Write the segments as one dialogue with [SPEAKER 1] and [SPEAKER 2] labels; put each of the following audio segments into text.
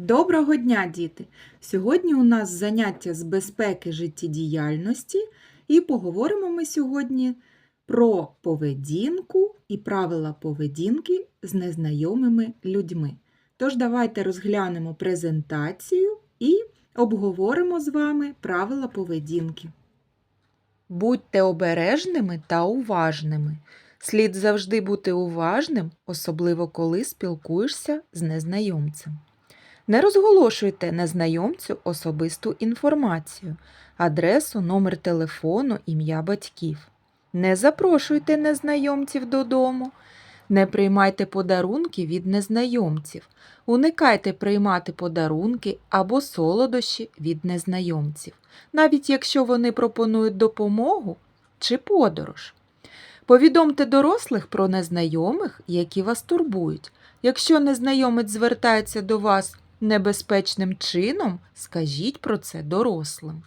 [SPEAKER 1] Доброго дня, діти! Сьогодні у нас заняття з безпеки життєдіяльності і поговоримо ми сьогодні про поведінку і правила поведінки з незнайомими людьми. Тож давайте розглянемо презентацію і обговоримо з вами правила поведінки. Будьте обережними та уважними. Слід завжди бути уважним, особливо коли спілкуєшся з незнайомцем. Не розголошуйте незнайомцю особисту інформацію, адресу, номер телефону, ім'я батьків. Не запрошуйте незнайомців додому. Не приймайте подарунки від незнайомців. Уникайте приймати подарунки або солодощі від незнайомців, навіть якщо вони пропонують допомогу чи подорож. Повідомте дорослих про незнайомих, які вас турбують. Якщо незнайомець звертається до вас небезпечним чином, скажіть про це дорослим.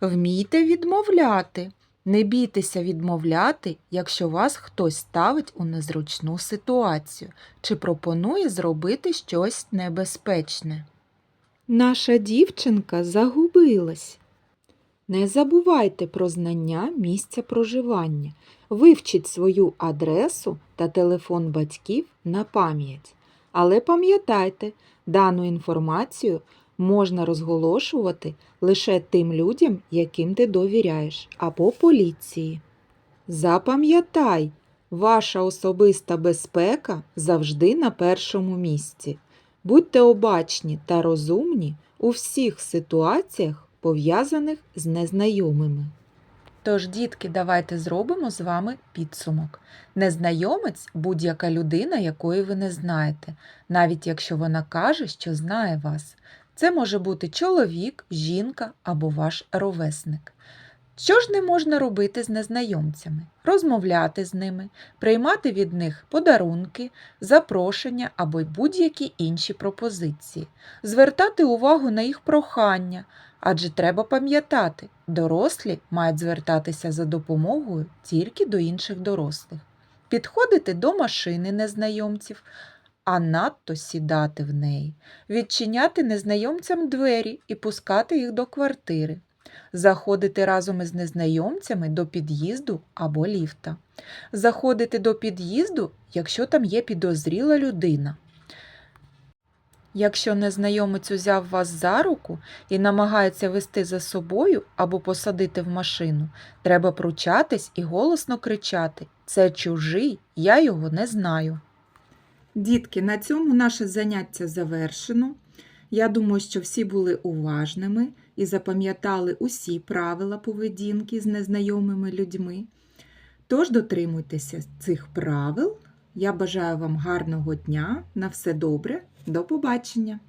[SPEAKER 1] Вмійте відмовляти. Не бійтеся відмовляти, якщо вас хтось ставить у незручну ситуацію чи пропонує зробити щось небезпечне. Наша дівчинка загубилась. Не забувайте про знання місця проживання. Вивчіть свою адресу та телефон батьків на пам'ять. Але пам'ятайте, дану інформацію можна розголошувати лише тим людям, яким ти довіряєш, або поліції. Запам'ятай, ваша особиста безпека завжди на першому місці. Будьте обачні та розумні у всіх ситуаціях, пов'язаних з незнайомими. Тож, дітки, давайте зробимо з вами підсумок. Незнайомець будь-яка людина, якої ви не знаєте, навіть якщо вона каже, що знає вас. Це може бути чоловік, жінка або ваш ровесник. Що ж не можна робити з незнайомцями? Розмовляти з ними, приймати від них подарунки, запрошення або будь-які інші пропозиції, звертати увагу на їх прохання, адже треба пам'ятати, дорослі мають звертатися за допомогою тільки до інших дорослих, підходити до машини незнайомців, а надто сідати в неї, відчиняти незнайомцям двері і пускати їх до квартири, заходити разом із незнайомцями до під'їзду або ліфта, заходити до під'їзду, якщо там є підозріла людина. Якщо незнайомець узяв вас за руку і намагається вести за собою або посадити в машину, треба пручатись і голосно кричати Це чужий, я його не знаю. Дітки, на цьому наше заняття завершено. Я думаю, що всі були уважними і запам'ятали усі правила поведінки з незнайомими людьми. Тож дотримуйтеся цих правил. Я бажаю вам гарного дня. На все добре. До побачення!